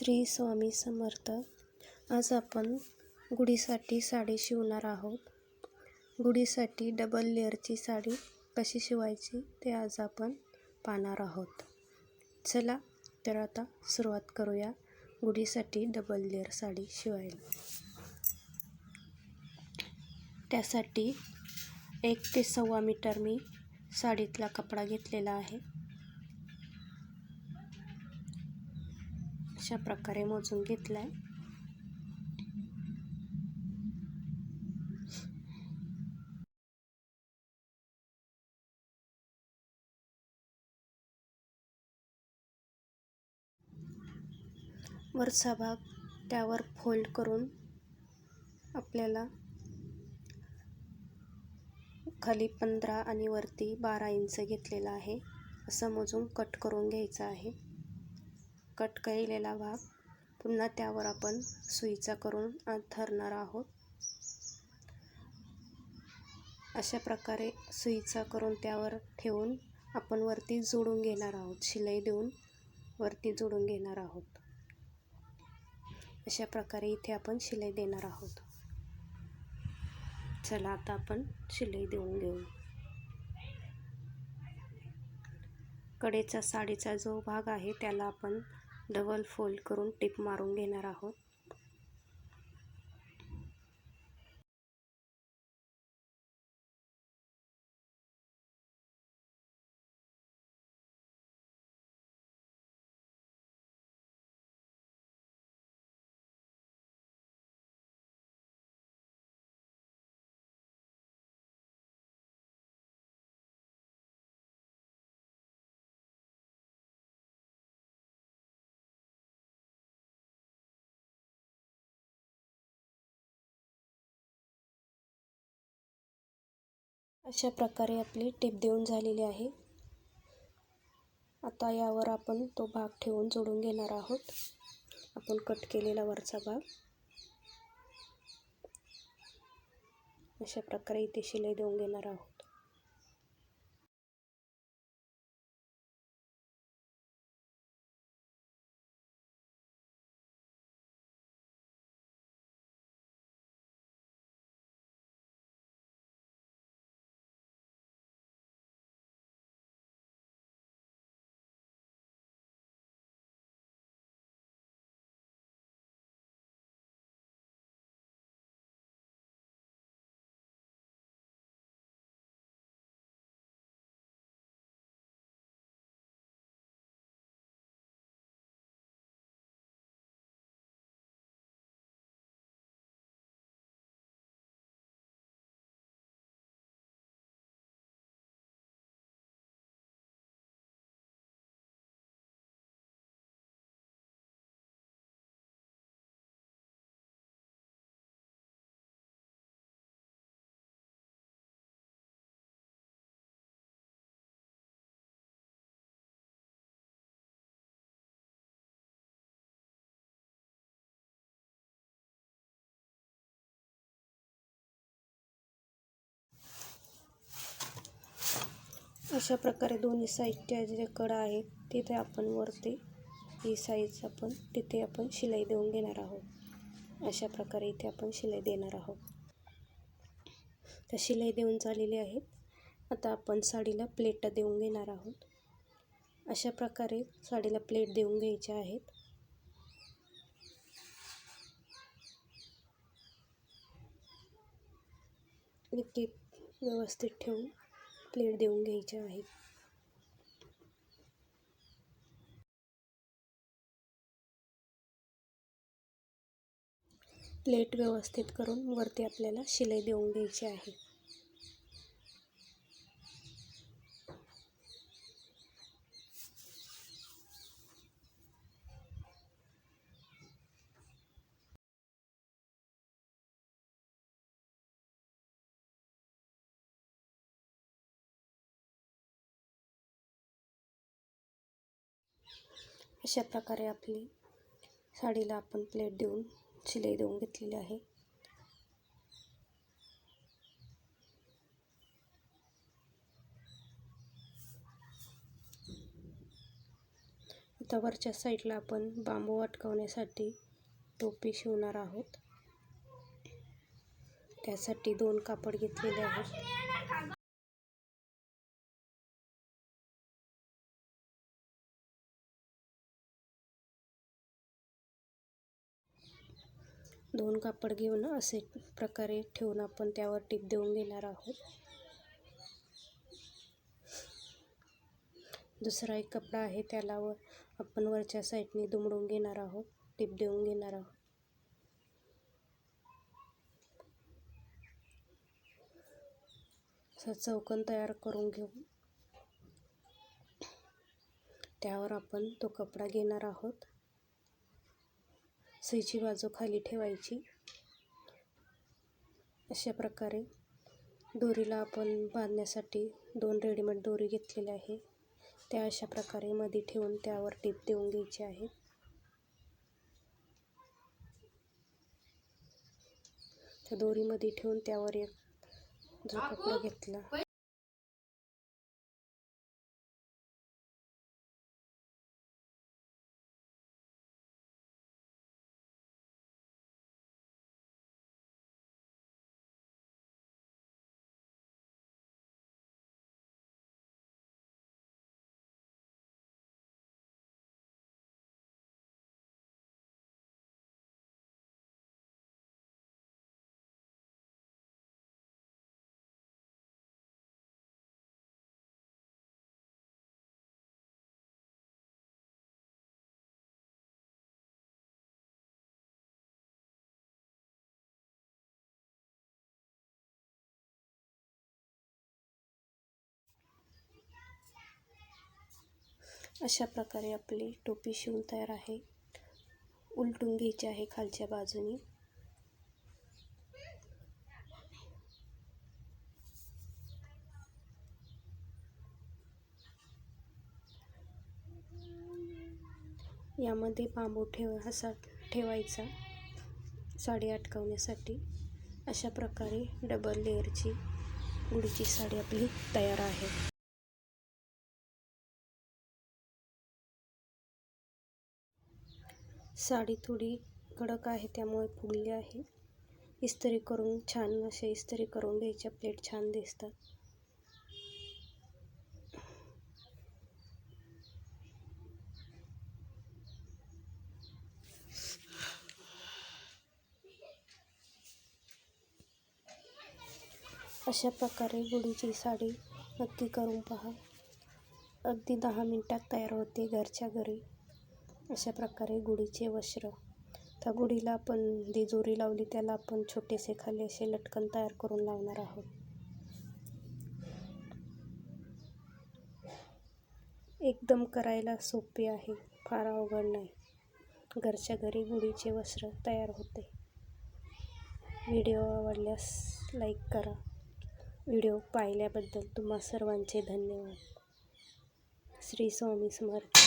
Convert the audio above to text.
श्री स्वामी समर्थ. आज आपण गुढीसाठी साडी शिवणार आहोत. गुढीसाठी डबल लेअरची साडी कशी शिवायची ते आज आपण पाहणार आहोत. चला तर आता सुरुवात करूया गुढीसाठी डबल लेअर साडी शिवायला. त्यासाठी एक ते सव्वा मीटर मी साडीतला कपडा घेतलेला आहे. अशा प्रकारे मोजून घेतला आहे वरचा भाग त्यावर फोल्ड करून आपल्याला खाली पंधरा आणि वरती बारा इंच घेतलेला आहे. असं मोजून कट करून घ्यायचं आहे. कट केलेला भाग पुन्हा त्यावर आपण सुईचा करून थरणार आहोत. अशा प्रकारे सुईचा करून त्यावर ठेवून आपण वरती जोडून घेणार आहोत. शिलाई देऊन वरती जोडून घेणार आहोत. अशा प्रकारे इथे आपण शिलाई देणार आहोत. चला आता आपण शिलाई देऊन घेऊ. कडेचा साडीचा जो भाग आहे त्याला आपण डबल फोल्ड करून टिप मारून घेणार आहोत. अशा प्रकारे आपली टिप देऊन झालेली आहे. आता यावर आपण तो भाग ठेवून जोडून घेणार आहोत. आपण कट केलेला वरचा भाग. अशा प्रकारे इथे शिलाई देऊन घेणार आहोत. अशा प्रकारे दोन्ही साईडच्या जे कडा आहेत तिथे आपण वरती ही साईज आपण तिथे आपण शिलाई देऊन घेणार आहोत. अशा प्रकारे इथे आपण शिलाई देणार आहोत. तर शिलाई देऊन झालेली आहेत. आता आपण साडीला प्लेट देऊन घेणार आहोत. अशा प्रकारे साडीला प्लेट देऊन घ्यायच्या आहेत. व्यवस्थित ठेवून प्लेट देऊन घ्यायचे आहेत. प्लेट व्यवस्थित करून वरती आपल्याला शिलाई देऊन घ्यायची आहे. अशा प्रकारे आपली साडीला आपण प्लेट देऊन शिलाई देऊन घेतलेली आहे. आता वरच्या साईडला आपण बांबू अटकवण्यासाठी टोपी शिवणार आहोत. त्यासाठी दोन कापड घेतलेले आहेत. दोन कापड घेऊन असे प्रकारे ठेवून आपण त्यावर टीप देऊन घेणार आहोत. दुसरा एक कपडा आहे त्याला वर आपण वरच्या साईडने दुमडून घेणार आहोत. टीप देऊन घेणार आहोत. असं चौकन तयार करून घेऊ. त्यावर आपण तो कपडा घेणार आहोत. सुईची बाजू खाली ठेवायची. अशा प्रकारे दोरीला आपण बांधण्यासाठी दोन रेडीमेड दोरी घेतलेल्या आहे. त्या अशा प्रकारे मध्ये ठेवून त्यावर टीप देऊन घ्यायची आहे. त्या दोरीमध्ये ठेवून त्यावर एक जो कपडा घेतला. अशा प्रकारे आपली टोपी शिवून तयार आहे. उलटून घ्यायची आहे खालच्या बाजूनी. यामध्ये बांबू ठेव असा ठेवायचा. साडी अटकवण्यासाठी अशा प्रकारे डबल लेअरची गुडीची साडी आपली तयार आहे. साडी थोडी कडक आहे त्यामुळे फुगली आहे. इस्त्री करून छान असे इस्त्री करून घ्यायच्या प्लेट छान दिसतात. अशा प्रकारे गुढीची साडी नक्की करून पहा. अगदी दहा मिनटात तयार होते घरच्या घरी. अशा प्रकारे गुढीचे वस्त्र. त्या गुढीला आपण दिजोरी जोरी लावली त्याला आपण छोटेसे खाली असे लटकन तयार करून लावणार आहोत. एकदम करायला सोपे आहे फार अवघड नाही. घरच्या घरी गुढीचे वस्त्र तयार होते. व्हिडिओ आवडल्यास लाईक करा. व्हिडिओ पाहिल्याबद्दल तुम्हा सर्वांचे धन्यवाद. श्री स्वामी समर्थ.